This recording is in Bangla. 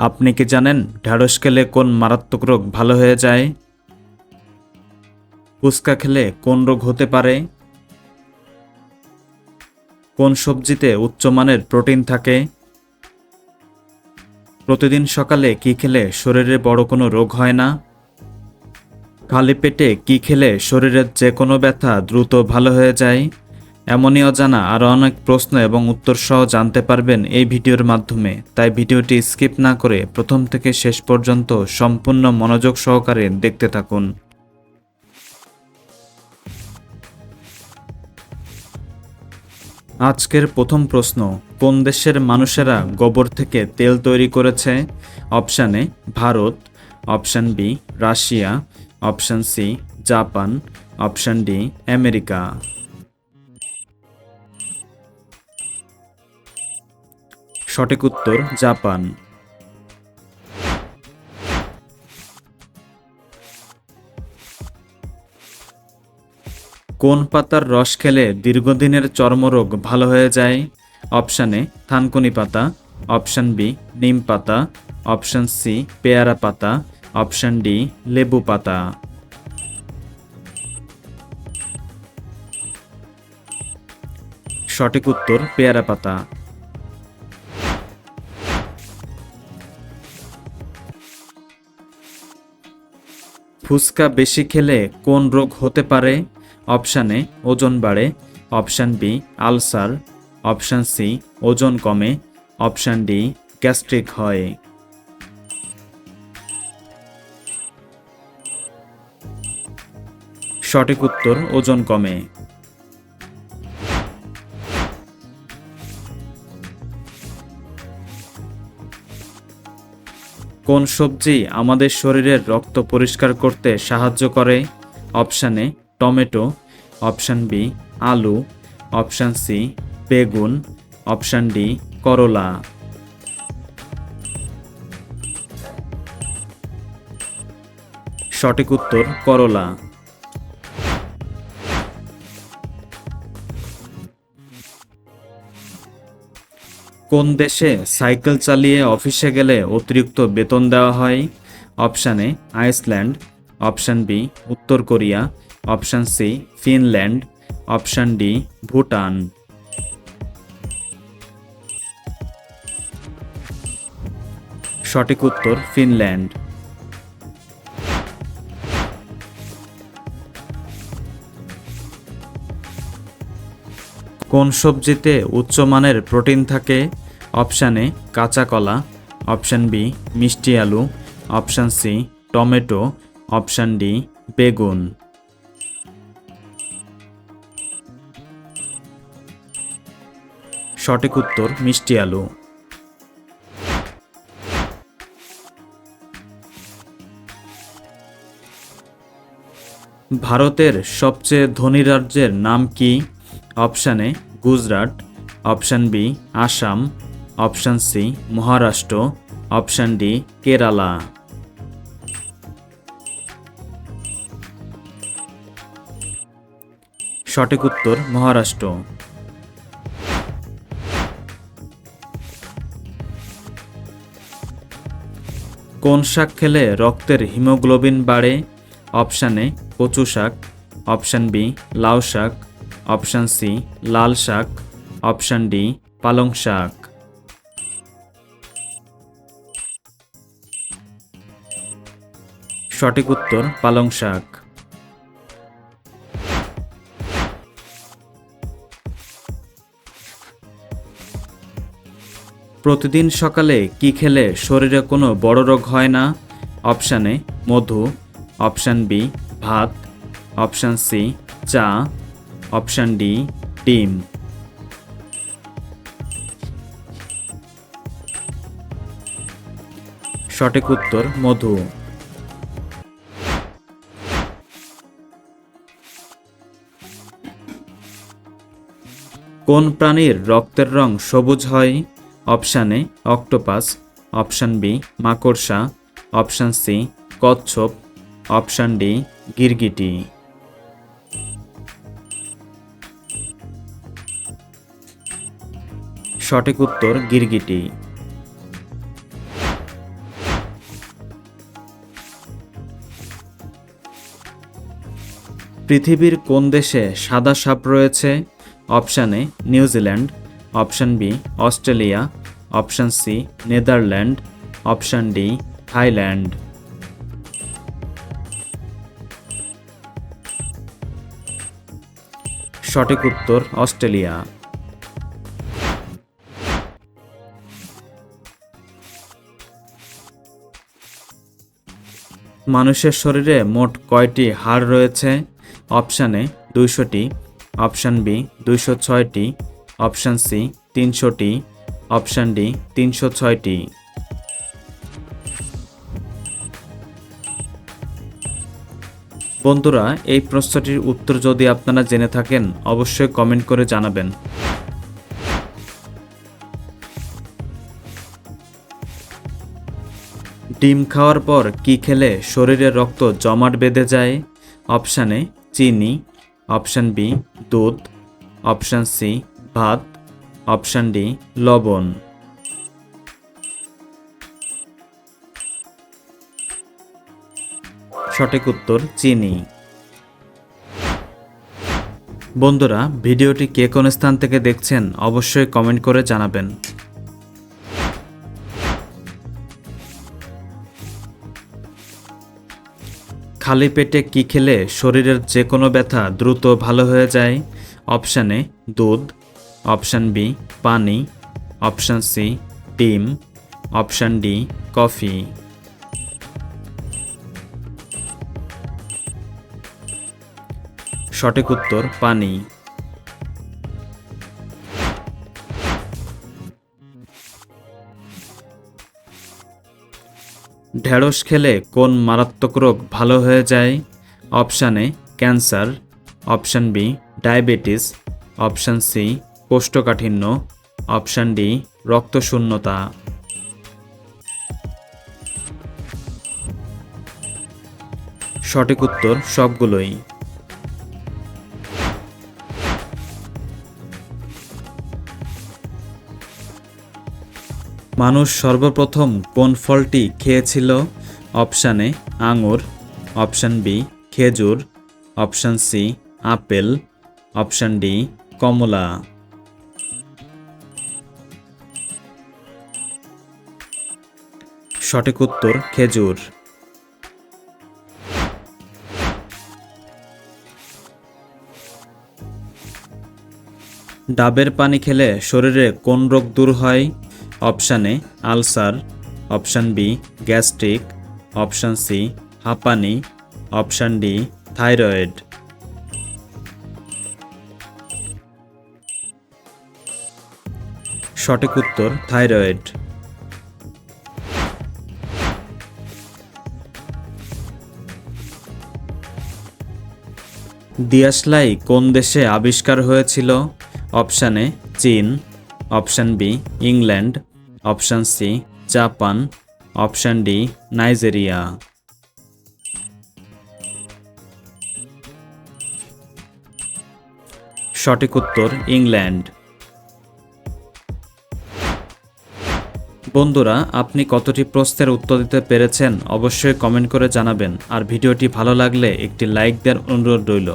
আপনি কি জানেন ঢ্যাঁড়স খেলে কোন মারাত্মক রোগ ভালো হয়ে যায়? ফুচকা খেলে কোন রোগ হতে পারে? কোন সবজিতে উচ্চমানের প্রোটিন থাকে? প্রতিদিন সকালে কি খেলে শরীরে বড় কোনো রোগ হয় না? খালি পেটে কি খেলে শরীরের যে কোনো ব্যথা দ্রুত ভালো হয়ে যায়? এমনই অজানা আরও অনেক প্রশ্ন এবং উত্তর সহ জানতে পারবেন এই ভিডিওর মাধ্যমে। তাই ভিডিওটি স্কিপ না করে প্রথম থেকে শেষ পর্যন্ত সম্পূর্ণ মনোযোগ সহকারে দেখতে থাকুন। আজকের প্রথম প্রশ্ন, কোন দেশের মানুষেরা গোবর থেকে তেল তৈরি করেছে? Option A, Bharat. Option B, Russia. Option C, Japan. Option D, America. সঠিক উত্তর, জাপান। কোন পাতার রস খেলে দীর্ঘদিনের চর্মরোগ ভালো হয়ে যায়? অপশান এ, থানকুনি পাতা। অপশান বি, নিম পাতা। অপশান সি, পেয়ারা পাতা। অপশান ডি, লেবু পাতা। সঠিক উত্তর, পেয়ারা পাতা। ফুচকা বেশি খেলে কোন রোগ হতে পারে? অপশান এ, ওজন বাড়ে। Option B, ulcer. Option C, ওজন কমে। অপশান ডি, গ্যাস্ট্রিক হয়। সঠিক উত্তর, ওজন কমে। কোন সবজি আমাদের শরীরের রক্ত পরিষ্কার করতে সাহায্য করে? Option A, tomato. Option B, আলু। অপশান সি, বেগুন। অপশান ডি, করলা। সঠিক উত্তর, করলা। কোন দেশে সাইকেল চালিয়ে অফিসে গেলে অতিরিক্ত বেতন দেওয়া হয়? Option A, Iceland. Option B, উত্তর Korea. Option C, Finland. Option D, Bhutan. সঠিক উত্তর, ফিনল্যান্ড। কোন সবজিতে উচ্চমানের প্রোটিন থাকে? অপশান এ, কাঁচা কলা। অপশান বি, মিষ্টি আলু। Option C, tomato. Option D, বেগুন। সঠিক উত্তর, মিষ্টি আলু। ভারতের সবচেয়ে ধনী রাজ্যের নাম কি? Option A Gujarat, option B Assam, option C Maharashtra, option D Kerala. সঠিক উত্তর মহারাষ্ট্র। কোন শাক খেলে রক্তের হিমোগ্লোবিন বাড়ে? অপশান এ কচু শাক, অপশান বি লাউ শাক অপশান সি, লাল শাক। অপশান ডি, পালং শাক। সঠিক উত্তর, পালং শাক। প্রতিদিন সকালে কি খেলে শরীরে কোনো বড় রোগ হয় না? অপশানে মধু। অপশান বি, ভাত। অপশান সি, চা। অপশান ডি ডিম সঠিক উত্তর, মধু। কোন প্রাণীর রক্তের রং সবুজ হয়? অপশান অক্টোপাস অপশান বি মাকড়সা. অপশান সি কচ্ছপ. অপশান ডি গিরগিটি। সঠিক উত্তর গিরগিটি। পৃথিবীর কোন দেশে সাদা সাপ রয়েছে? Option A New Zealand option B, Australia. Option C, Netherland. Option D, Thailand. সঠিক উত্তর অস্ট্রেলিয়া। মানুষের শরীরে মোট কয়টি হাড় রয়েছে? অপশান এ দুইশোটি, অপশান বি দুইশো ছয়টি, অপশান সি তিনশোটি, অপশান ডি তিনশো ছয়টি। বন্ধুরা, এই প্রশ্নটির উত্তর যদি আপনারা জেনে থাকেন, অবশ্যই কমেন্ট করে জানাবেন। ডিম খাওয়ার পর কি খেলে শরীরে রক্ত জমাট বেঁধে যায়? অপশান চিনি। অপশান বি, দুধ। অপশান সি, ভাত। অপশান ডি, লবণ। সঠিক উত্তর, চিনি। বন্ধুরা, ভিডিওটি কে কোন স্থান থেকে দেখছেন অবশ্যই কমেন্ট করে জানাবেন। খালি পেটে কি খেলে শরীরের যে কোনো ব্যথা দ্রুত ভালো হয়ে যায়? অপশান এ, দুধ। অপশান বি, পানি। অপশান সি, ডিম। Option D, coffee. সঠিক উত্তর, পানি। ঢেঁড়স খেলে কোন মারাত্মক রোগ ভালো হয়ে যায়? Option A, cancer. Option B, diabetes. Option C, কোষ্ঠকাঠিন্য। অপশান ডি, রক্তশূন্যতা। সঠিক উত্তর সবগুলোই। মানুষ সর্বপ্রথম কোন ফলটি খেয়েছিল? অপশান এ, আঙুর। অপশান বি, খেজুর। Option C, apple. Option D, কমলা। সঠিক উত্তর, খেজুর। ডাবের পানি খেলে শরীরে কোন রোগ দূর হয়? Option A, ulcer, option B, gastric, option C, হাঁপানি, অপশান ডি, থাইরয়েড। সঠিক উত্তর, থাইরয়েড। দিয়াশলাই কোন দেশে আবিষ্কার হয়েছিল? অপশান চীন, option B, England option C, Japan. Option D, Nigeria. সঠিক উত্তর, ইংল্যান্ড। বন্ধুরা, আপনি কতটি প্রশ্নের উত্তর দিতে পেরেছেন অবশ্যই কমেন্ট করে জানাবেন। আর ভিডিওটি ভালো লাগলে একটি লাইক দেওয়ার অনুরোধ রইল।